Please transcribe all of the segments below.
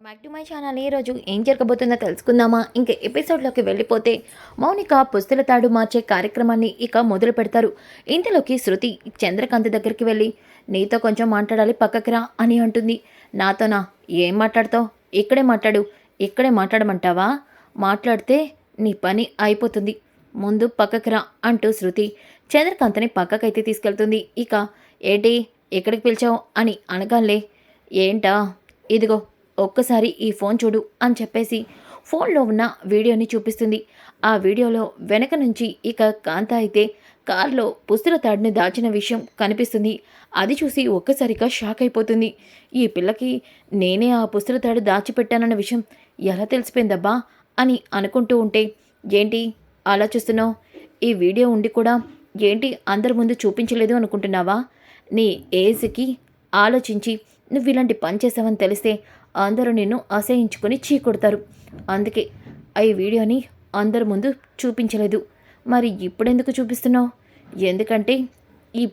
Back to my channel ఈరోజు ఏం జరగబోతుందో తెలుసుకుందామా? ఇంకా ఎపిసోడ్లోకి వెళ్ళిపోతే మౌనిక పుస్తుల తాడు మార్చే కార్యక్రమాన్ని ఇక మొదలు పెడతారు. ఇంతలోకి శృతి చంద్రకాంత్ దగ్గరికి వెళ్ళి నీతో కొంచెం మాట్లాడాలి పక్కకి రా అని అంటుంది. నాతోనా? ఏం మాట్లాడతావు? ఇక్కడే మాట్లాడు. ఇక్కడే మాట్లాడమంటావా? మాట్లాడితే నీ పని అయిపోతుంది. ముందు పక్కకి రా అంటూ శృతి చంద్రకాంత్ని పక్కకైతే తీసుకెళ్తుంది. ఇక ఏంటి? ఎక్కడికి పిలిచావు? అని అనగాలే ఏంటా? ఇదిగో ఒక్కసారి ఈ ఫోన్ చూడు అని చెప్పేసి ఫోన్లో ఉన్న వీడియోని చూపిస్తుంది. ఆ వీడియోలో వెనక నుంచి ఇక కాంత అయితే కార్లో పుస్తల తాడిని దాచిన విషయం కనిపిస్తుంది. అది చూసి ఒక్కసారిగా షాక్ అయిపోతుంది. ఈ పిల్లకి నేనే ఆ పుస్తల తాడు దాచిపెట్టానన్న విషయం ఎలా తెలిసిపోయిందబ్బా అని అనుకుంటూ ఉంటే ఏంటి అలా చూస్తున్నావు ఈ వీడియో ఉండి కూడా ఏంటి అందరి ముందు చూపించలేదు అనుకుంటున్నావా? నీ ఏజ్కి ఆలోచించి నువ్వు ఇలాంటి పని చేసావని తెలిస్తే అందరూ నిన్ను అసహించుకొని చీకొడతారు అందుకే ఈ వీడియోని అందరి ముందు చూపించలేదు. మరి ఇప్పుడెందుకు చూపిస్తున్నావు? ఎందుకంటే ఈ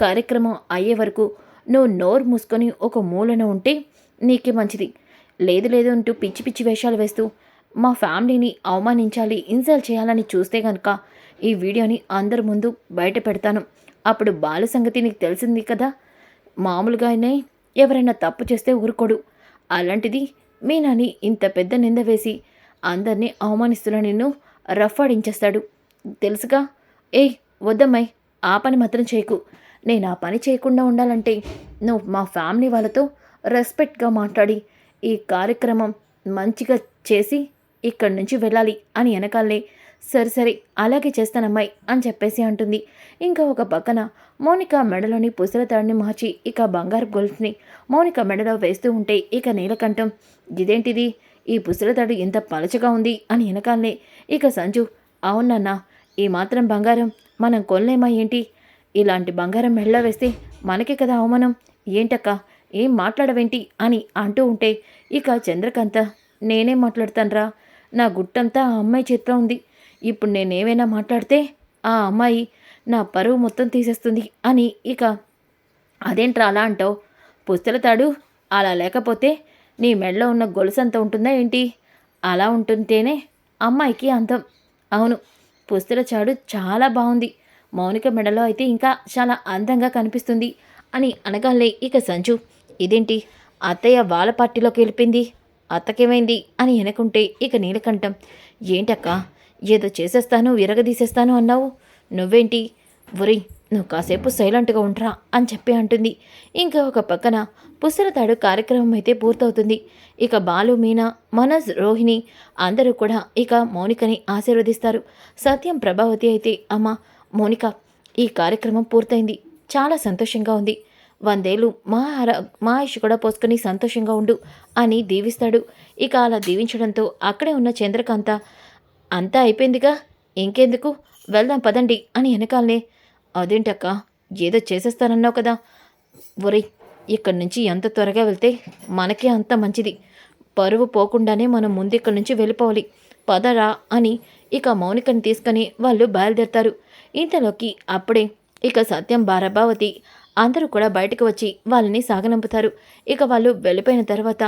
కార్యక్రమం అయ్యే వరకు నువ్వు నోరు మూసుకొని ఒక మూలన ఉంటే నీకే మంచిది. లేదు లేదు అంటూ పిచ్చి పిచ్చి వేషాలు వేస్తూ మా ఫ్యామిలీని అవమానించాలి ఇన్సల్ట్ చేయాలని చూస్తే కనుక ఈ వీడియోని అందరి ముందు బయట పెడతాను. అప్పుడు బాల సంగతి నీకు తెలిసింది కదా? మామూలుగానే ఎవరైనా తప్పు చేస్తే ఊరుకోడు. అలాంటిది మీనాని ఇంత పెద్ద నింద వేసి అందరినీ అవమానిస్తున్న నిన్ను రఫాడించేస్తాడు తెలుసుగా? ఏయ్ వద్దమ్మాయి ఆ పని మాత్రం చేయకు. నేను ఆ పని చేయకుండా ఉండాలంటే నువ్వు మా ఫ్యామిలీ వాళ్ళతో రెస్పెక్ట్గా మాట్లాడి ఈ కార్యక్రమం మంచిగా చేసి ఇక్కడి నుంచి వెళ్ళాలి అని వెనకాలే సరే సరే అలాగే చేస్తానమ్మాయి అని చెప్పేసి అంటుంది. ఇంకా ఒక పక్కన మౌనిక మెడలోని పుసల తడిని మార్చి ఇక బంగారు గొలుసుని మౌనిక మెడలో వేస్తూ ఉంటే ఇక నీలకంఠం ఇదేంటిది? ఈ పుసల తాడు ఇంత పలచగా ఉంది అని వెనకాలనే ఇక సంజు అవునన్నా ఈ మాత్రం బంగారం మనం కొనలేమా ఏంటి? ఇలాంటి బంగారం మెడలో వేస్తే మనకే కదా అవమానం. ఏంటక్క ఏం మాట్లాడవేంటి? అని అంటూ ఉంటే ఇక చంద్రకాంత నేనే మాట్లాడతానురా? నా గుట్టంతా ఆ అమ్మాయి చేతిలో ఉంది. ఇప్పుడు నేనేమైనా మాట్లాడితే ఆ అమ్మాయి నా పరువు మొత్తం తీసేస్తుంది అని ఇక అదేంట్రా అలా అంటావు? పుస్తలతాడు అలా లేకపోతే నీ మెడలో ఉన్న గొలుసు అంత ఉంటుందా ఏంటి? అలా ఉంటుంటేనే అమ్మాయికి అంతం. అవును పుస్తల చాడు చాలా బాగుంది. మౌనిక మెడలో అయితే ఇంకా చాలా అందంగా కనిపిస్తుంది అని అనగాలే ఇక సంజు. ఇదేంటి? అత్తయ్య వాళ్ళ పార్టీలోకి వెళ్ళిపోయింది. అత్తకేమైంది? అని అనుకుంటే ఇక నీలకంఠం. ఏంటక్క? ఏదో చేసేస్తాను విరగదీసేస్తాను అన్నావు. నువ్వేంటి? ఒరి నువ్వు కాసేపు సైలెంట్గా ఉంటారా అని చెప్పి అంటుంది. ఇంకా ఒక పక్కన పుస్తలతాడు కార్యక్రమం అయితే పూర్తవుతుంది. ఇక బాలు మీనా మనోజ్ రోహిణి అందరూ కూడా ఇక మౌనికని ఆశీర్వదిస్తారు. సత్యం ప్రభావతి అయితే అమ్మ మౌనిక ఈ కార్యక్రమం పూర్తయింది. చాలా సంతోషంగా ఉంది. వందేళ్ళు మా ఆర మా ఆయుష్ కూడా పోసుకొని సంతోషంగా ఉండు అని దీవిస్తాడు. ఇక అలా దీవించడంతో అక్కడే ఉన్న చంద్రకాంత అంతా అయిపోయిందిగా. ఇంకెందుకు? వెళ్దాం పదండి అని వెనకాలనే. అదేంటక్క? ఏదో చేసేస్తానన్నావు కదా. ఒరేయ్ ఇక్కడి నుంచి ఎంత త్వరగా వెళ్తే మనకే అంత మంచిది. పరువు పోకుండానే మనం ముందు ఇక్కడి నుంచి వెళ్ళిపోవాలి. పదరా అని ఇక మౌనికని తీసుకొని వాళ్ళు బయలుదేరతారు. ఇంతలోకి అప్పుడే ఇక సత్యం భారభావతి అందరూ కూడా బయటకు వచ్చి వాళ్ళని సాగనంపుతారు. ఇక వాళ్ళు వెళ్ళిపోయిన తర్వాత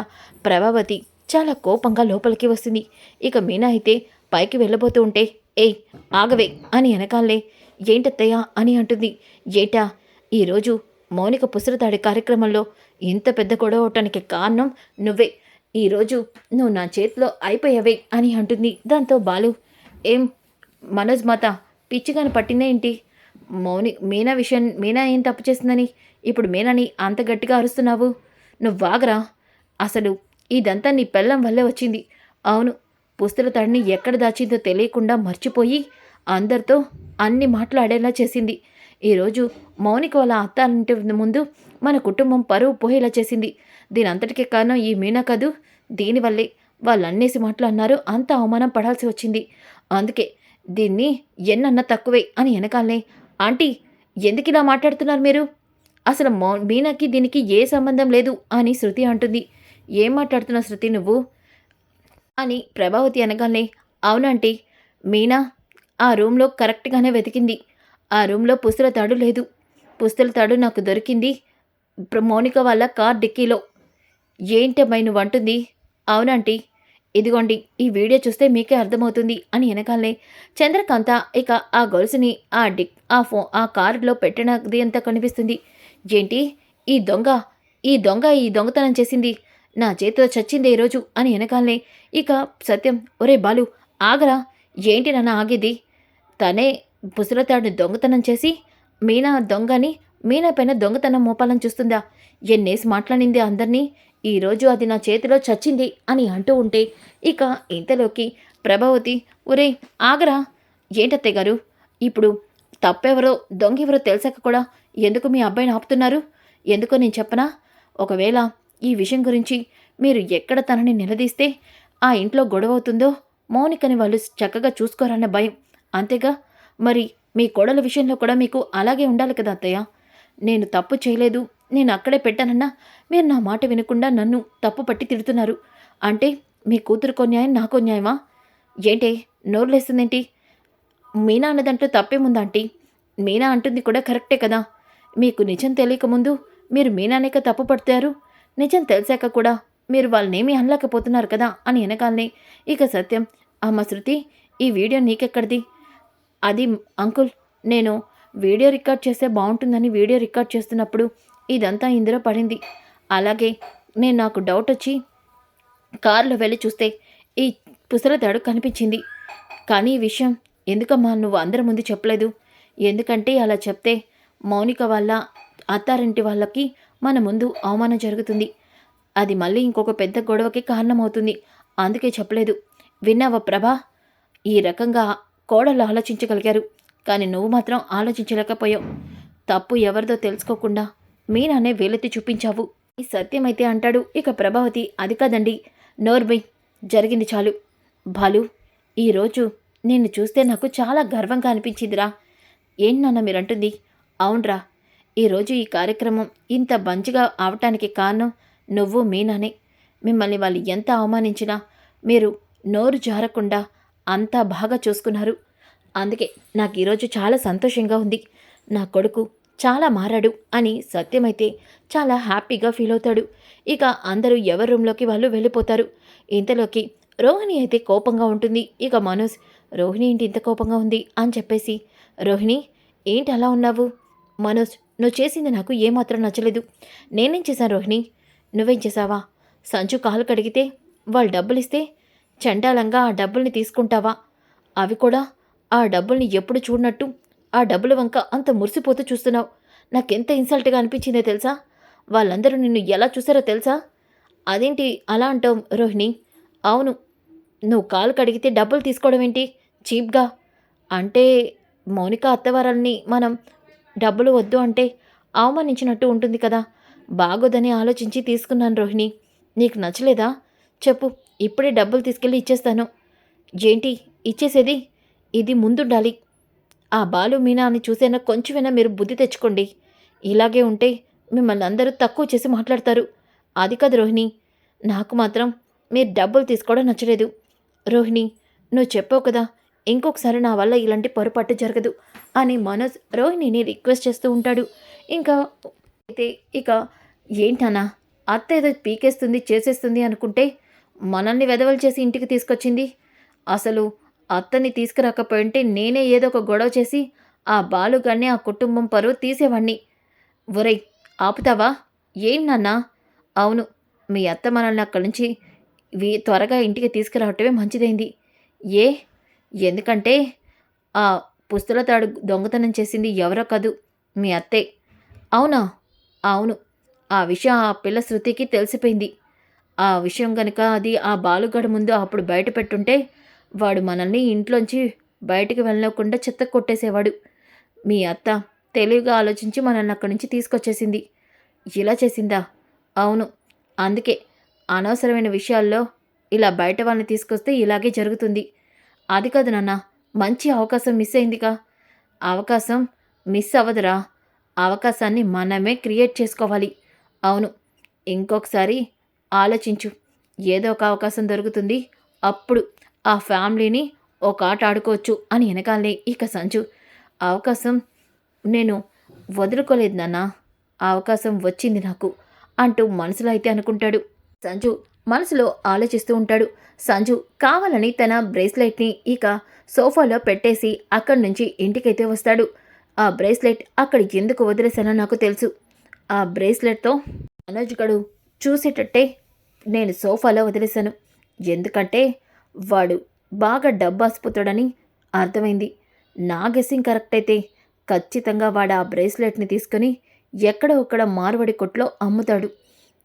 ప్రభావతి చాలా కోపంగా లోపలికి వస్తుంది. ఇక మీనా అయితే పైకి వెళ్ళబోతూ ఉంటే ఏయ్ ఆగవే అని వెనకాలే ఏంటత్తయ్య? అని అంటుంది. ఏటా? ఈరోజు మౌనిక పుసరతాడి కార్యక్రమంలో ఇంత పెద్ద గొడవ అవటానికి కారణం నువ్వే. ఈరోజు నువ్వు నా చేతిలో అయిపోయావే అని అంటుంది దాంతో బాలు. ఏం మనోజ్ మాత పిచ్చిగాని పట్టిందే ఏంటి? మౌని మీనా విషయం మీనా ఏం తప్పు చేసిందని ఇప్పుడు మీనాని అంత గట్టిగా అరుస్తున్నావు. నువ్వు వాగరా అసలు ఇదంతా నీ పెళ్ళం వల్లే వచ్చింది. అవును పుస్తల తాడిని ఎక్కడ దాచిందో తెలియకుండా మర్చిపోయి అందరితో అన్ని మాట్లాడేలా చేసింది. ఈరోజు మౌనిక వాళ్ళ అత్త ముందు మన కుటుంబం పరువు పోయేలా చేసింది. దీని అంతటికే కారణం ఈ మీనా కదూ దీనివల్లే వాళ్ళు అన్నేసి మాటలు అన్నారు అంత అవమానం పడాల్సి వచ్చింది. అందుకే దీన్ని ఎన్నన్నా తక్కువే అని వెనకాలనే ఆంటీ ఎందుకు ఇలా మాట్లాడుతున్నారు మీరు? అసలు మౌ మీనాకి దీనికి ఏ సంబంధం లేదు అని శృతి అంటుంది. ఏం మాట్లాడుతున్నావు శృతి నువ్వు? అని ప్రభావతి అనగానే అవునంటీ మీనా ఆ రూమ్లో కరెక్ట్గానే వెతికింది. ఆ రూమ్లో పుస్తల తాడు లేదు. పుస్తల తాడు నాకు దొరికింది మౌనిక వాళ్ళ కార్ డిక్కీలో. ఏంటమ్మాయి నువ్వు అంటుంది. అవునంటీ ఇదిగోండి ఈ వీడియో చూస్తే మీకే అర్థమవుతుంది అని వెనకాలనే చంద్రకాంత ఇక ఆ గొలుసుని ఆ డిక్ ఆ ఫో ఆ కారులో పెట్టినది అంతా కనిపిస్తుంది. ఏంటి? ఈ దొంగ ఈ దొంగ ఈ దొంగతనం చేసింది. నా చేతిలో చచ్చింది ఈరోజు అని వెనకాలనే. ఇక సత్యం ఒరే బాలు ఆగరా. ఏంటి నాన్న ఆగేది? తనే పుసులతాడు దొంగతనం చేసి మీనా దొంగని మీనా పైన దొంగతనం మోపాలని చూస్తుందా? ఎన్నేసి మాట్లాడింది అందరినీ? ఈరోజు అది నా చేతిలో చచ్చింది అని అంటూ ఉంటే ఇక ఇంతలోకి ప్రభావతి ఒరే ఆగరా. ఏంటత్తయ్య గారు? ఇప్పుడు తప్పెవరో దొంగ ఎవరో తెలిసాక కూడా ఎందుకు మీ అబ్బాయిని ఆపుతున్నారు? ఎందుకో నేను చెప్పనా? ఒకవేళ ఈ విషయం గురించి మీరు ఎక్కడ తనని నిలదీస్తే ఆ ఇంట్లో గొడవ అవుతుందో మౌనికని వాళ్ళు చక్కగా చూసుకోరన్న భయం. అంతేగా? మరి మీ కోడల విషయంలో కూడా మీకు అలాగే ఉండాలి కదా అత్తయ్య? నేను తప్పు చేయలేదు నేను అక్కడే పెట్టానన్నా మీరు నా మాట వినకుండా నన్ను తప్పు పట్టి తిడుతున్నారు. అంటే మీ కూతురుకో న్యాయం నాకో న్యాయమా? ఏంటి నోరులేస్తుందేంటి? మీనా అన్నదంటూ తప్పేముందా ఆంటీ? మీనా అంటుంది కూడా కరెక్టే కదా. మీకు నిజం తెలియకముందు మీరు మీనానేక తప్పు పడతారు నిజం తెలిసాక కూడా మీరు వాళ్ళనేమీ అనలేకపోతున్నారు కదా అని వెనకాలని ఇక సత్యం అమ్మ శృతి ఈ వీడియో నీకెక్కడిది? అది అంకుల్ నేను వీడియో రికార్డ్ చేస్తే బాగుంటుందని వీడియో రికార్డ్ చేస్తున్నప్పుడు ఇదంతా ఇందులో పడింది. అలాగే నేను నాకు డౌట్ వచ్చి కారులో వెళ్ళి చూస్తే ఈ పుసలతాడు కనిపించింది. కానీ ఈ విషయం ఎందుకమ్మా నువ్వు అందరి ముందు చెప్పలేదు? ఎందుకంటే అలా చెప్తే మౌనిక వాళ్ళ అత్తారింటి వాళ్ళకి మన ముందు అవమానం జరుగుతుంది. అది మళ్ళీ ఇంకొక పెద్ద గొడవకి కారణమవుతుంది. అందుకే చెప్పలేదు. విన్నావా ప్రభా? ఈ రకంగా కోడలు ఆలోచించగలిగారు. కానీ నువ్వు మాత్రం ఆలోచించలేకపోయావు. తప్పు ఎవరిదో తెలుసుకోకుండా మీనానే వేలెత్తి చూపించావు. ఈ సత్యమైతే అంటాడు ఇక ప్రభావతి. అది కాదండి. నోర్బై జరిగింది చాలు. బాలు ఈరోజు నిన్ను చూస్తే నాకు చాలా గర్వంగా అనిపించిందిరా. ఏంటి నాన్న మీరంటుంది? అవునరా. ఈరోజు ఈ కార్యక్రమం ఇంత మంచిగా అవటానికి కారణం నువ్వు మీనానే మిమ్మల్ని వాళ్ళు ఎంత అవమానించినా మీరు నోరు జారకుండా అంతా బాగా చూసుకున్నారు. అందుకే నాకు ఈరోజు చాలా సంతోషంగా ఉంది. నా కొడుకు చాలా మారాడు అని సత్యమైతే చాలా హ్యాపీగా ఫీల్ అవుతాడు. ఇక అందరూ ఎవరి రూమ్లోకి వాళ్ళు వెళ్ళిపోతారు. ఇంతలోకి రోహిణి అయితే కోపంగా ఉంటుంది. ఇక మనోజ్ రోహిణి ఏంటి ఇంత కోపంగా ఉంది? అని చెప్పేసి రోహిణి ఏంటి అలా ఉన్నావు? మనోజ్ నువ్వు చేసింది నాకు ఏమాత్రం నచ్చలేదు. నేనేం చేశాను రోహిణి? నువ్వేం చేశావా? సంచు కాలు కడిగితే వాళ్ళు డబ్బులిస్తే చండాలంగా ఆ డబ్బుల్ని తీసుకుంటావా? అవి కూడా ఆ డబ్బుల్ని ఎప్పుడు చూడనట్టు ఆ డబ్బుల వంక అంత మురిసిపోతూ చూస్తున్నావు. నాకెంత ఇన్సల్ట్గా అనిపించిందో తెలుసా? వాళ్ళందరూ నిన్ను ఎలా చూసారో తెలుసా? అదేంటి అలా అంటావు రోహిణి? అవును. నువ్వు కాలు కడిగితే డబ్బులు తీసుకోవడం ఏంటి? చీప్గా. అంటే మౌనిక అత్తవారాలని మనం డబ్బులు వద్దు అంటే అవమానించినట్టు ఉంటుంది కదా. బాగోదని ఆలోచించి తీసుకున్నాను రోహిణి. నీకు నచ్చలేదా? చెప్పు ఇప్పుడే డబ్బులు తీసుకెళ్ళి ఇచ్చేస్తాను. ఏంటి ఇచ్చేసేది? ఇది ముందుండాలి. ఆ బాలు మీనా అని చూసేనా కొంచెమైనా మీరు బుద్ధి తెచ్చుకోండి. ఇలాగే ఉంటే మిమ్మల్ని అందరూ తక్కువ చేసి మాట్లాడతారు. అది కాదు రోహిణి నాకు మాత్రం మీరు డబ్బులు తీసుకోవడం నచ్చలేదు. రోహిణి నువ్వు చెప్పావు కదా ఇంకొకసారి నా వల్ల ఇలాంటి పొరపాటు జరగదు. అని మనోజ్ రోహిణిని రిక్వెస్ట్ చేస్తూ ఉంటాడు. ఇంకా అయితే ఇక ఏంటనా అత్త ఏదో పీకేస్తుంది చేసేస్తుంది అనుకుంటే మనల్ని వెదవలు చేసి ఇంటికి తీసుకొచ్చింది. అసలు అత్తని తీసుకురాకపోయింటే నేనే ఏదో ఒక గొడవ చేసి ఆ బాలుగాన్ని ఆ కుటుంబం పరువు తీసేవాణ్ణి. ఒరేయ్ ఆపుతావా? ఏం నాన్నా? అవును మీ అత్త మనల్ని అక్కడి నుంచి త్వరగా ఇంటికి తీసుకురావటమే మంచిదైంది. ఏ? ఎందుకంటే ఆ పుస్తల తాడు దొంగతనం చేసింది ఎవరో కాదు? మీ అత్తే. అవునా? అవును. ఆ విషయం ఆ పిల్ల శృతికి తెలిసిపోయింది. ఆ విషయం కనుక అది ఆ బాలుగడ ముందు అప్పుడు బయట పెట్టుంటే వాడు మనల్ని ఇంట్లోంచి బయటికి వెళ్ళకుండా చెత్త కొట్టేసేవాడు. మీ అత్త తెలివిగా ఆలోచించి మనల్ని అక్కడి నుంచి తీసుకొచ్చేసింది. ఇలా చేసిందా? అవును. అందుకే అనవసరమైన విషయాల్లో ఇలా బయట వాళ్ళని తీసుకొస్తే ఇలాగే జరుగుతుంది. అది కాదు నాన్న. మంచి అవకాశం మిస్ అయిందిగా. అవకాశం మిస్ అవ్వదురా. అవకాశాన్ని మనమే క్రియేట్ చేసుకోవాలి. అవును ఇంకొకసారి ఆలోచించు. ఏదో ఒక అవకాశం దొరుకుతుంది. అప్పుడు ఆ ఫ్యామిలీని ఒక ఆట ఆడుకోవచ్చు అని వెనకాలనే ఇక సంజు అవకాశం నేను వదులుకోలేదు నాన్న. అవకాశం వచ్చింది నాకు అంటూ మనసులో అయితే అనుకుంటాడు. సంజు మనసులో ఆలోచిస్తూ ఉంటాడు. సంజు కావాలని తన బ్రేస్లెట్ని ఇక సోఫాలో పెట్టేసి అక్కడి నుంచి ఇంటికైతే వస్తాడు. ఆ బ్రేస్లెట్ అక్కడ ఎందుకు వదిలేశానో నాకు తెలుసు. ఆ బ్రేస్లెట్తో మనోజ్గడు చూసేటట్టే నేను సోఫాలో వదిలేశాను. ఎందుకంటే వాడు బాగా డబ్బాసిపోతాడని అర్థమైంది. నా గెస్సింగ్ కరెక్ట్ అయితే ఖచ్చితంగా వాడు ఆ బ్రేస్లెట్ని తీసుకొని ఎక్కడ ఒక్కడ మార్వడి కొట్లో అమ్ముతాడు.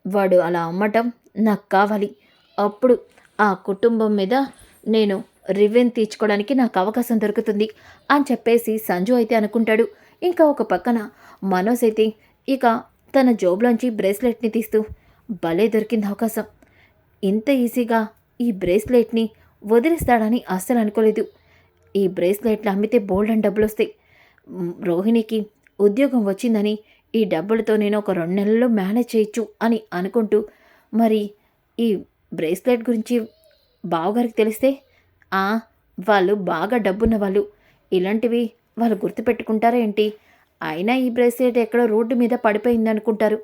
వాడు అలా అమ్మటం నాకు కావాలి. అప్పుడు ఆ కుటుంబం మీద నేను రివెన్ తీర్చుకోవడానికి నాకు అవకాశం దొరుకుతుంది అని చెప్పేసి సంజు అయితే అనుకుంటాడు. ఇంకా ఒక పక్కన మనోజ్ అయితే ఇక తన జోబులోంచి బ్రేస్లెట్ని తీస్తూ భలే దొరికింది అవకాశం. ఇంత ఈజీగా ఈ బ్రేస్లెట్ని వదిలేస్తాడని అస్సలు అనుకోలేదు. ఈ బ్రేస్లెట్లు అమ్మితే బోల్డ్ అని డబ్బులు వస్తాయి. రోహిణికి ఉద్యోగం వచ్చిందని ఈ డబ్బులతో నేను ఒక రెండు నెలల్లో మేనేజ్ చేయొచ్చు అని అనుకుంటూ మరి ఈ బ్రేస్లెట్ గురించి బావగారికి తెలిస్తే ఆ వాళ్ళు బాగా డబ్బున్న వాళ్ళు ఇలాంటివి వాళ్ళు గుర్తుపెట్టుకుంటారా ఏంటి? అయినా ఈ బ్రేస్లెట్ ఎక్కడో రోడ్డు మీద పడిపోయింది అనుకుంటారు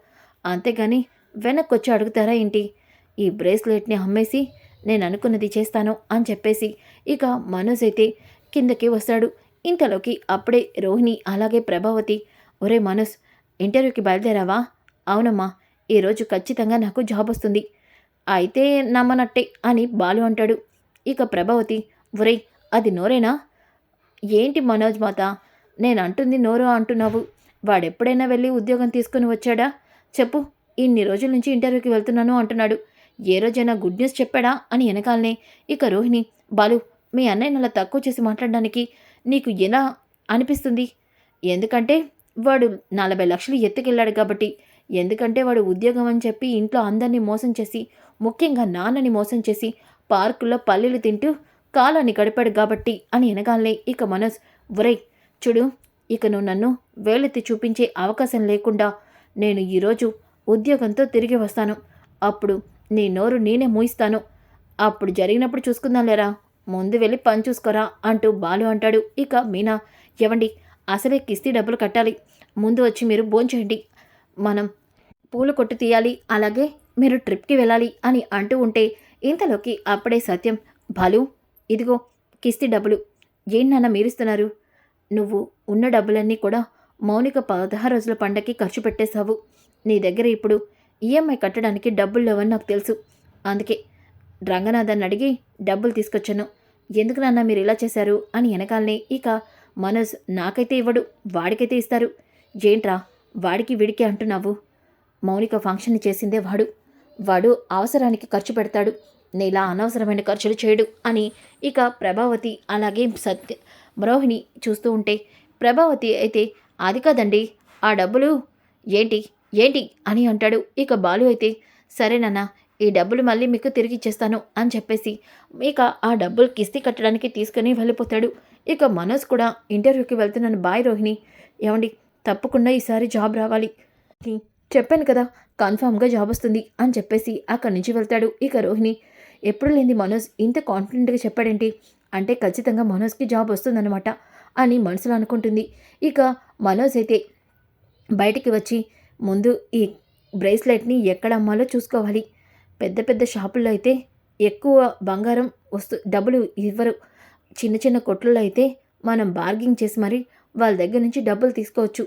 అంతేగాని వెనక్కి వచ్చి అడుగుతారా ఏంటి? ఈ బ్రేస్లెట్ని అమ్మేసి నేను అనుకున్నది చేస్తాను అని చెప్పేసి ఇక మనోజ్ అయితే కిందకి వస్తాడు. ఇంతలోకి అప్పుడే రోహిణి అలాగే ప్రభావతి ఒరే మనోజ్ ఇంటర్వ్యూకి బయలుదేరావా? అవునమ్మా ఈరోజు ఖచ్చితంగా నాకు జాబ్ వస్తుంది. అయితే నమ్మనట్టే అని బాలు అంటాడు. ఇక ప్రభావతి ఒరేయ్ అది నోరేనా? ఏంటి మనోజ్ మాత? నేను అంటుంది నోరు అంటున్నావు. వాడెప్పుడైనా వెళ్ళి ఉద్యోగం తీసుకుని వచ్చాడా? చెప్పు ఇన్ని రోజుల నుంచి ఇంటర్వ్యూకి వెళ్తున్నాను అంటున్నాడు. ఏ రోజైనా గుడ్ న్యూస్ చెప్పాడా? అని వెనకాలనే ఇక రోహిణి బాలు మీ అన్నయ్య అలా తక్కువ చేసి మాట్లాడడానికి నీకు ఎలా అనిపిస్తుంది? ఎందుకంటే వాడు నలభై లక్షలు ఎత్తుకెళ్ళాడు కాబట్టి ఎందుకంటే వాడు ఉద్యోగం అని చెప్పి ఇంట్లో అందరినీ మోసం చేసి ముఖ్యంగా నాన్నని మోసం చేసి పార్కుల్లో పల్లెలు తింటూ కాలాన్ని గడిపాడు కాబట్టి అని ఎనగాలే ఇక మనోజ్ ఒరేయ్ చూడు ఇక నువ్వు నన్ను వేలెత్తి చూపించే అవకాశం లేకుండా నేను ఈరోజు ఉద్యోగంతో తిరిగి వస్తాను. అప్పుడు నీ నోరు నేనే మూయిస్తాను. అప్పుడు జరిగినప్పుడు చూసుకుందాం లేరా? ముందు వెళ్ళి పని చూసుకోరా? అంటూ బాలు అంటాడు. ఇక మీనా ఎవండి అసలే కిస్తీ డబ్బులు కట్టాలి. ముందు వచ్చి మీరు భోంచేయండి. మనం పూలు కొట్టు తీయాలి అలాగే మీరు ట్రిప్కి వెళ్ళాలి అని అంటూ ఉంటే ఇంతలోకి అప్పుడే సత్యం బాలు ఇదిగో కిస్తీ డబ్బులు. ఏంటన్నా మీరిస్తున్నారు? నువ్వు ఉన్న డబ్బులన్నీ కూడా మౌనిక పదహారు రోజుల పండగకి ఖర్చు పెట్టేశావు. నీ దగ్గర ఇప్పుడు ఈఎంఐ కట్టడానికి డబ్బులు లేవని నాకు తెలుసు. అందుకే రంగనాథన్ అడిగి డబ్బులు తీసుకొచ్చాను. ఎందుకు నాన్న మీరు ఇలా చేశారు? అని వెనకాలనే ఇక మనోజ్ నాకైతే ఇవ్వడు వాడికైతే ఇస్తారు. ఏంట్రా వాడికి విడికి అంటున్నావు? మౌనిక ఫంక్షన్ చేసిందే వాడు. వాడు అవసరానికి ఖర్చు పెడతాడు. నీలా అనవసరమైన ఖర్చులు చేయడు అని ఇక ప్రభావతి అలాగే సత్య రోహిణి చూస్తూ ఉంటే ప్రభావతి అయితే అది కాదండి ఆ డబ్బులు ఏంటి ఏంటి అని అంటాడు. ఇక బాలు అయితే సరేనన్నా ఈ డబ్బులు మళ్ళీ మీకు తిరిగి ఇచ్చేస్తాను అని చెప్పేసి ఇక ఆ డబ్బులు కిస్తీ కట్టడానికి తీసుకుని వెళ్ళిపోతాడు. ఇక మనోజ్ కూడా ఇంటర్వ్యూకి వెళ్తున్నాను. బాయ్ రోహిణి ఏమండి తప్పకుండా ఈసారి జాబ్ రావాలి. చెప్పాను కదా కన్ఫామ్గా జాబ్ వస్తుంది అని చెప్పేసి అక్కడి నుంచి వెళ్తాడు ఇక రోహిణి. ఎప్పుడు లేని మనోజ్ ఇంత కాన్ఫిడెంట్గా చెప్పాడేంటి? అంటే ఖచ్చితంగా మనోజ్కి జాబ్ వస్తుందన్నమాట అని మనసులో అనుకుంటుంది. ఇక మనోజ్ అయితే బయటికి వచ్చి ముందు ఈ బ్రేస్లెట్ని ఎక్కడ అమ్మాలో చూసుకోవాలి. పెద్ద పెద్ద షాపుల్లో అయితే ఎక్కువ బంగారం వస్తు డబ్బులు ఇవ్వరు. చిన్న చిన్న కొట్లలో అయితే మనం బార్గింగ్ చేసి మరి వాళ్ళ దగ్గర నుంచి డబ్బులు తీసుకోవచ్చు.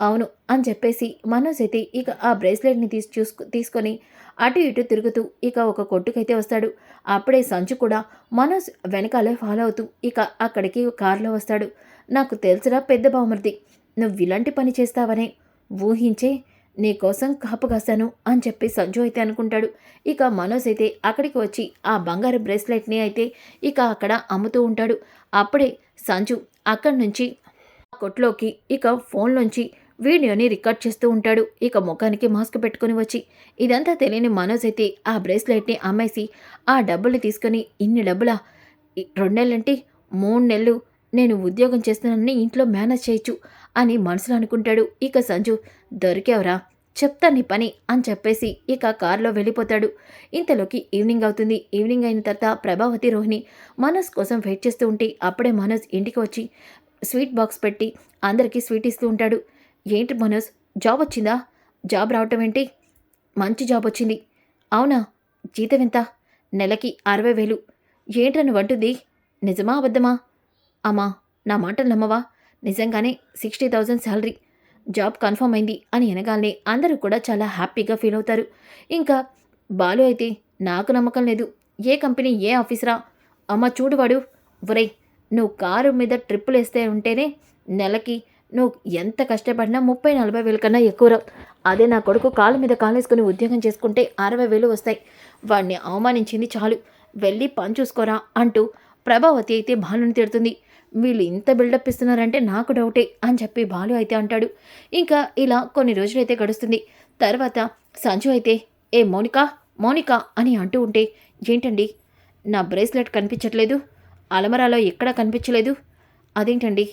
అవును అని చెప్పేసి మనోజ్ అయితే ఇక ఆ బ్రేస్లెట్ని తీసి చూసుకు తీసుకొని అటు ఇటు తిరుగుతూ ఇక ఒక కొట్టుకైతే వస్తాడు. అప్పుడే సంచు కూడా మనోజ్ వెనకాలే ఫాలో అవుతూ ఇక అక్కడికి కారులో వస్తాడు. నాకు తెలుసురా పెద్ద బామర్ది నువ్వు ఇలాంటి పని చేస్తావనే. ఊహించే నీకోసం కాపు కాశాను అని చెప్పి సంజు అయితే అనుకుంటాడు. ఇక మనోజ్ అయితే అక్కడికి వచ్చి ఆ బంగారు బ్రేస్లెట్ని అయితే ఇక అక్కడ అమ్ముతూ ఉంటాడు. అప్పుడే సంజు అక్కడి నుంచి ఆ కొట్లోకి ఇక ఫోన్లోంచి వీడియోని రికార్డ్ చేస్తూ ఉంటాడు. ఇక ముఖానికి మాస్క్ పెట్టుకుని వచ్చి ఇదంతా తెలియని మనోజ్ అయితే ఆ బ్రేస్లెట్ని అమ్మేసి ఆ డబ్బుల్ని తీసుకొని ఇన్ని డబ్బులా? రెండేళ్ళంటే రెండు నెలలంటే మూడు నెలలు నేను ఉద్యోగం చేస్తున్నానని ఇంట్లో మేనేజ్ చేయొచ్చు అని మనసులో అనుకుంటాడు. ఇక సంజు దొరికావురా చెప్తా నీ పని అని చెప్పేసి ఇక కారులో వెళ్ళిపోతాడు. ఇంతలోకి ఈవినింగ్ అవుతుంది. ఈవినింగ్ అయిన తర్వాత ప్రభావతి రోహిణి మనోజ్ కోసం వెయిట్ చేస్తూ ఉంటే అప్పుడే మనోజ్ ఇంటికి వచ్చి స్వీట్ బాక్స్ పెట్టి అందరికీ స్వీట్ ఇస్తూ ఉంటాడు. ఏంటి మనోజ్ జాబ్ వచ్చిందా? జాబ్ రావటం ఏంటి? మంచి జాబ్ వచ్చింది. అవునా? జీతం ఎంత? నెలకి అరవై వేలు. ఏంట్రా నువ్వంటుంది నిజమా అబద్ధమా? అమ్మా నా మాటలు నమ్మవా? నిజంగానే sixty thousand salary job confirm అయింది అని అనగానే అందరూ కూడా చాలా హ్యాపీగా ఫీల్ అవుతారు. ఇంకా బాలు అయితే నాకు నమ్మకం లేదు. ఏ కంపెనీ ఏ ఆఫీసరా? అమ్మ చూడు వాడు. ఒరేయ్ నువ్వు కారు మీద ట్రిప్పులు వేస్తే ఉంటేనే నెలకి నువ్వు ఎంత కష్టపడినా ముప్పై నలభై వేల కన్నా ఎక్కువ రావు. అదే నా కొడుకు కాళ్ళ మీద కాలేసుకుని ఉద్యోగం చేసుకుంటే అరవై వేలు వస్తాయి. వాడిని అవమానించింది చాలు. వెళ్ళి పని చూసుకోరా అంటూ ప్రభావతి అయితే బాలుని తిడుతుంది. వీళ్ళు ఇంత బిల్డప్ ఇస్తున్నారంటే నాకు డౌటే అని చెప్పి బాలు అయితే అంటాడు. ఇంకా ఇలా కొన్ని రోజులైతే గడుస్తుంది. తర్వాత సంజు అయితే ఏ మౌనిక మౌనిక అని అంటూ ఉంటే ఏంటండి? నా బ్రేస్లెట్ కనిపించట్లేదు. అలమరాలో ఎక్కడా కనిపించలేదు. అదేంటండి?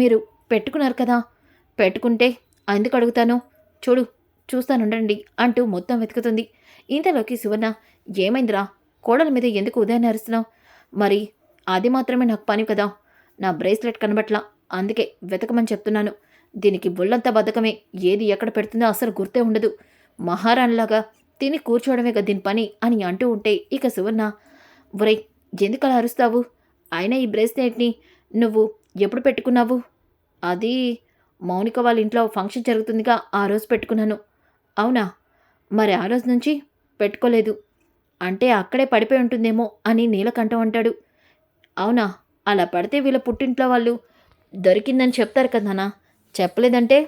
మీరు పెట్టుకున్నారు కదా. పెట్టుకుంటే ఎందుకు అడుగుతాను. చూడు చూస్తానుండండి అంటూ మొత్తం వెతుకుతుంది. ఇంతలోకి సువర్ణ ఏమైందిరా? కోడల మీద ఎందుకు ఉదయాన్నే అరుస్తున్నావు? మరి అది మాత్రమే నాకు పని కదా. నా బ్రేస్లెట్ కనబట్లా. అందుకే వెతకమని చెప్తున్నాను. దీనికి బుల్లంతా బద్ధకమే. ఏది ఎక్కడ పెడుతుందో అసలు గుర్తే ఉండదు. మహారాణిలాగా తిని కూర్చోవడమే కదా దీని పని అని అంటూ ఉంటే ఇక సువర్ణ ఒరే ఎందుకలా అరుస్తావు? అయినా ఈ బ్రేస్లెట్ని నువ్వు ఎప్పుడు పెట్టుకున్నావు? అది మౌనిక వాళ్ళ ఇంట్లో ఫంక్షన్ జరుగుతుందిగా ఆ రోజు పెట్టుకున్నాను. అవునా? మరి ఆ రోజు నుంచి పెట్టుకోలేదు. అంటే అక్కడే పడిపోయి ఉంటుందేమో అని నీలకంఠం అంటాడు. అవునా? అలా పడితే వీళ్ళ పుట్టింట్లో వాళ్ళు దొరికిందని చెప్తారు కదా నాన్న. చెప్పలేదంటే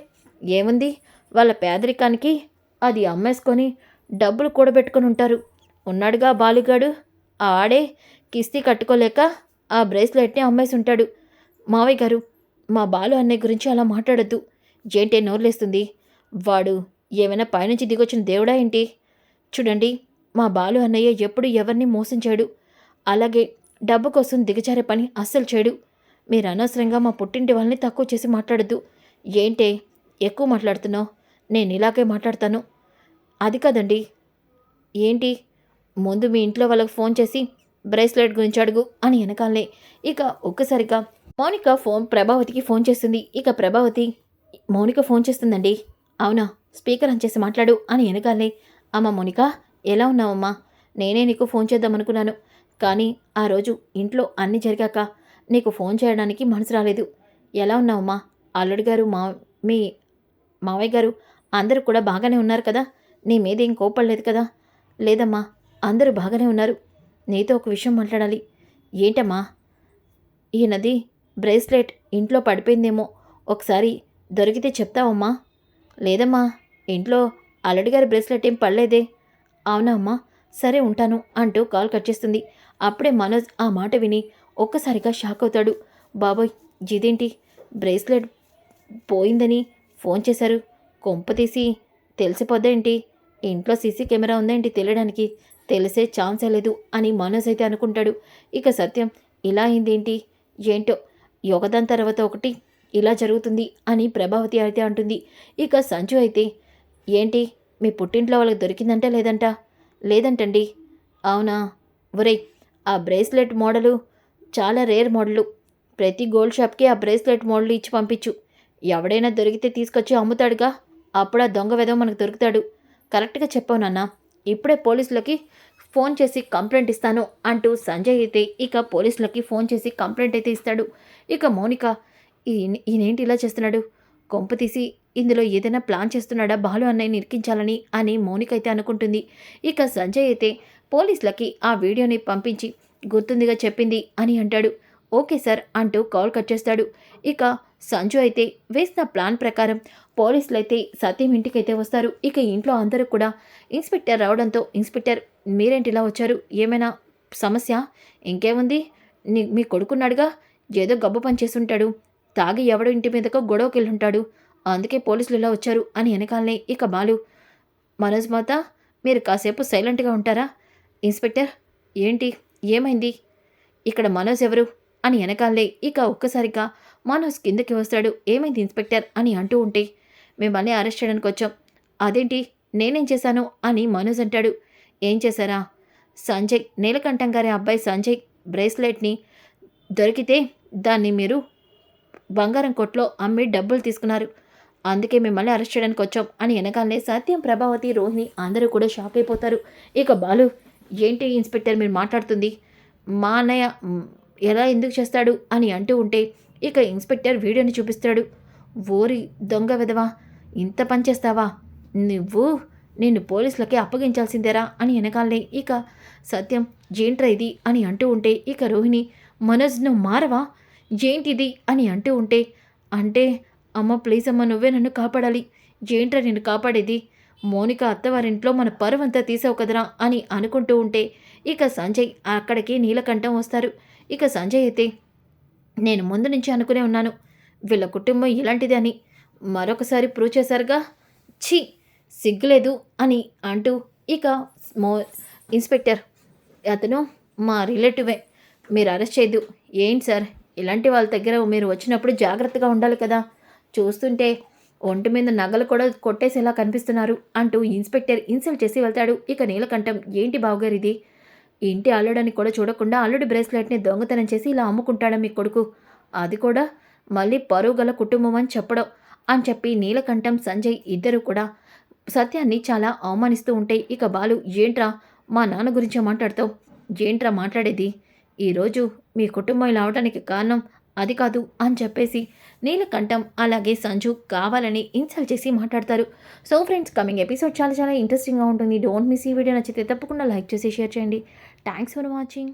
ఏముంది? వాళ్ళ పేదరికానికి అది అమ్మేసుకొని డబ్బులు కూడబెట్టుకొని ఉంటారు. ఉన్నాడుగా బాలుగాడు. ఆ ఆడే కిస్తీ కట్టుకోలేక ఆ బ్రేస్లెట్ని అమ్మేసి ఉంటాడు. మావయ్య గారు మా బాలు అన్నయ్య గురించి అలా మాట్లాడద్దు. ఏంటే నోర్లేస్తుంది. వాడు ఏమైనా పైనుంచి దిగొచ్చిన దేవుడా ఏంటి? చూడండి మా బాలు అన్నయ్య ఎప్పుడు ఎవరిని మోసం చేయడు. అలాగే డబ్బు కోసం దిగజారే పని అస్సలు చేయడు. మీరు అనవసరంగా మా పుట్టింటి వాళ్ళని తక్కువ చేసి మాట్లాడద్దు. ఏంటే ఎక్కువ మాట్లాడుతున్నావు? నేను ఇలాగే మాట్లాడతాను. అది కాదండి. ఏంటి? ముందు మీ ఇంట్లో వాళ్ళకి ఫోన్ చేసి బ్రేస్లెట్ గురించి అడుగు అని వెనకాలనే. ఇక ఒక్కసారిగా మౌనిక ఫోన్ ప్రభావతికి ఫోన్ చేస్తుంది. ఇక ప్రభావతి మౌనిక ఫోన్ చేస్తుందండి. అవునా స్పీకర్ ఆన్ చేసి మాట్లాడు అని వెనకాలే. అమ్మ మౌనిక ఎలా ఉన్నావమ్మా? నేనే నీకు ఫోన్ చేద్దామనుకున్నాను. కానీ ఆ రోజు ఇంట్లో అన్నీ జరిగాక నీకు ఫోన్ చేయడానికి మనసు రాలేదు. ఎలా ఉన్నావమ్మా? అల్లుడు గారు మా మీ మావయ్య గారు అందరూ కూడా బాగానే ఉన్నారు కదా? నీ మీద ఏం కోపడలేదు కదా? లేదమ్మా అందరూ బాగానే ఉన్నారు. నీతో ఒక విషయం మాట్లాడాలి. ఏంటమ్మా? ఈయనది బ్రేస్లెట్ ఇంట్లో పడిపోయిందేమో. ఒకసారి దొరికితే చెప్తావమ్మా. లేదమ్మా ఇంట్లో అల్లుడి గారి బ్రేస్లెట్ ఏం పడలేదే. అవునా అమ్మా సరే ఉంటాను అంటూ కాల్ కట్ చేస్తుంది. అప్పుడే మనోజ్ ఆ మాట విని ఒక్కసారిగా షాక్ అవుతాడు. బాబోయ్ జిదేంటి బ్రేస్లెట్ పోయిందని ఫోన్ చేశారు. కొంప తీసి తెలిసిపోద్దేంటి ఇంట్లో సీసీ కెమెరా ఉందేంటి తెలియడానికి? తెలిసే ఛాన్సే లేదు అని మనోజ్ అయితే అనుకుంటాడు. ఇక సత్యం ఇలా అయిందేంటి? ఏంటో ఒకదాని తర్వాత ఒకటి ఇలా జరుగుతుంది అని ప్రభావతి అయితే అంటుంది. ఇక సంజు అయితే ఏంటి? మీ పుట్టింట్లో వాళ్ళకి దొరికిందంటే లేదంట? లేదంటండి. అవునా? ఒరేయ్ ఆ బ్రేస్లెట్ మోడలు చాలా రేర్ మోడలు. ప్రతి గోల్డ్ షాప్కి ఆ బ్రేస్లెట్ మోడల్ ఇచ్చి పంపించు. ఎవడైనా దొరికితే తీసుకొచ్చి అమ్ముతాడుగా? అప్పుడు ఆ దొంగ వెదవ మనకు దొరుకుతాడు. కరెక్ట్గా చెప్పావు నాన్న. ఇప్పుడే పోలీసులకి ఫోన్ చేసి కంప్లైంట్ ఇస్తాను అంటూ సంజయ్ అయితే ఇక పోలీసులకి ఫోన్ చేసి కంప్లైంట్ అయితే ఇస్తాడు. ఇక మౌనిక ఈయనేంటి ఇలా చేస్తున్నాడు? కొంప తీసి ఇందులో ఏదైనా ప్లాన్ చేస్తున్నాడా బాలు అన్నయ్య నిరికించాలని అని మౌనిక అయితే అనుకుంటుంది. ఇక సంజయ్ అయితే పోలీసులకి ఆ వీడియోని పంపించి గుర్తుందిగా చెప్పింది అని అంటాడు. ఓకే సార్ అంటూ కాల్ కట్ చేస్తాడు. ఇక సంజు అయితే వేసిన ప్లాన్ ప్రకారం పోలీసులు అయితే సత్యం ఇంటికైతే వస్తారు. ఇక ఇంట్లో అందరూ కూడా ఇన్స్పెక్టర్ రావడంతో ఇన్స్పెక్టర్ మీరేంటి ఇలా వచ్చారు? ఏమైనా సమస్య? ఇంకేముంది? నీ మీ కొడుకున్నాడుగా? ఏదో గబ్బు పనిచేస్తుంటాడు తాగి ఎవడో ఇంటి మీదకో గొడవకెళ్ళుంటాడు. అందుకే పోలీసులు ఇలా వచ్చారు అని వెనకాలనే ఇక బాలు. మనోజ్ మాత మీరు కాసేపు సైలెంట్గా ఉంటారా? ఇన్స్పెక్టర్ ఏంటి? ఏమైంది? ఇక్కడ మనోజ్ ఎవరు? అని వెనకాలే ఇక ఒక్కసారిగా మనోజ్ కిందకి వస్తాడు. ఏమైంది ఇన్స్పెక్టర్? అని అంటూ ఉంటే మిమ్మల్ని అరెస్ట్ చేయడానికి వచ్చాం. అదేంటి? నేనేం చేశాను? అని మనోజ్ అంటాడు. ఏం చేశారా? సంజయ్ నీలకంఠం గారి అబ్బాయి సంజయ్ బ్రేస్లెట్ని దొరికితే దాన్ని మీరు బంగారం కొట్లో అమ్మి డబ్బులు తీసుకున్నారు. అందుకే మిమ్మల్ని అరెస్ట్ చేయడానికి వచ్చాం అని వెనకాలనే సత్యం ప్రభావతి రోహిణి అందరూ కూడా షాక్ అయిపోతారు. ఇక బాలు ఏంటి ఇన్స్పెక్టర్ మీరు మాట్లాడుతుంది? మా అన్నయ్య ఎలా ఎందుకు చేస్తాడు? అని అంటూ ఉంటే ఇక ఇన్స్పెక్టర్ వీడియోని చూపిస్తాడు. ఓరి దొంగ విధవా ఇంత పని చేస్తావా? నువ్వు నిన్ను పోలీసులకి అప్పగించాల్సిందేరా? అని వెనకాలనే ఇక సత్యం జేంట్రా ఇది? అని అంటూ ఉంటే ఇక రోహిణి మనోజ్ నువ్వు మారవా? ఏంటిది అని అంటూ ఉంటే అంటే అమ్మ ప్లీజ్ అమ్మ నువ్వే నన్ను కాపాడాలి. ఏంట్రా నిన్ను కాపాడేది? మోనిక అత్తవారింట్లో మన పరువంతా తీసావు కదరా అని అనుకుంటూ ఉంటే ఇక సంజయ్ అక్కడికి నీలకంఠం వస్తారు. ఇక సంజయ్ అయితే నేను ముందు నుంచి అనుకునే ఉన్నాను. వీళ్ళ కుటుంబం ఇలాంటిది అని. మరొకసారి ప్రూవ్ చేశారుగా? ఛీ సిగ్గులేదు అని అంటూ ఇక మో ఇన్స్పెక్టర్ అతను మా రిలేటివే మీరు అరెస్ట్ చేయద్దు. ఏంటి సార్? ఇలాంటి వాళ్ళ దగ్గర మీరు వచ్చినప్పుడు జాగ్రత్తగా ఉండాలి కదా. చూస్తుంటే ఒంటి మీద నగలు కూడా కొట్టేసేలా కనిపిస్తున్నారు అంటూ ఇన్స్పెక్టర్ ఇన్సల్ట్ చేసి వెళ్తాడు. ఇక నీలకంఠం ఏంటి బావగారు ఇది? ఇంటి అల్లుడని కూడా చూడకుండా అల్లుడి బ్రేస్లెట్ని దొంగతనం చేసి ఇలా అమ్ముకుంటాడా మీ కొడుకు? అది కూడా మళ్ళీ పరువు గల కుటుంబం అని చెప్పడం అని చెప్పి నీలకంఠం సంజయ్ ఇద్దరు కూడా సత్యాన్ని చాలా అవమానిస్తూ ఉంటే ఇక బాలు ఏంట్రా? మా నాన్న గురించి మాట్లాడతావు. ఏంట్రా మాట్లాడేది? ఈరోజు మీ కుటుంబం ఇలా అవడానికి కారణం అది కాదు అని చెప్పేసి నీలకంఠం అలాగే సంజు కావాలని ఇన్సల్ట్ చేసి మాట్లాడతారు. సో ఫ్రెండ్స్ కమింగ్ ఎపిసోడ్ చాలా చాలా ఇంట్రెస్టింగ్గా ఉంటుంది. డోంట్ మిస్ ఈ వీడియో నచ్చితే తప్పకుండా లైక్ చేసి షేర్ చేయండి. Thanks for watching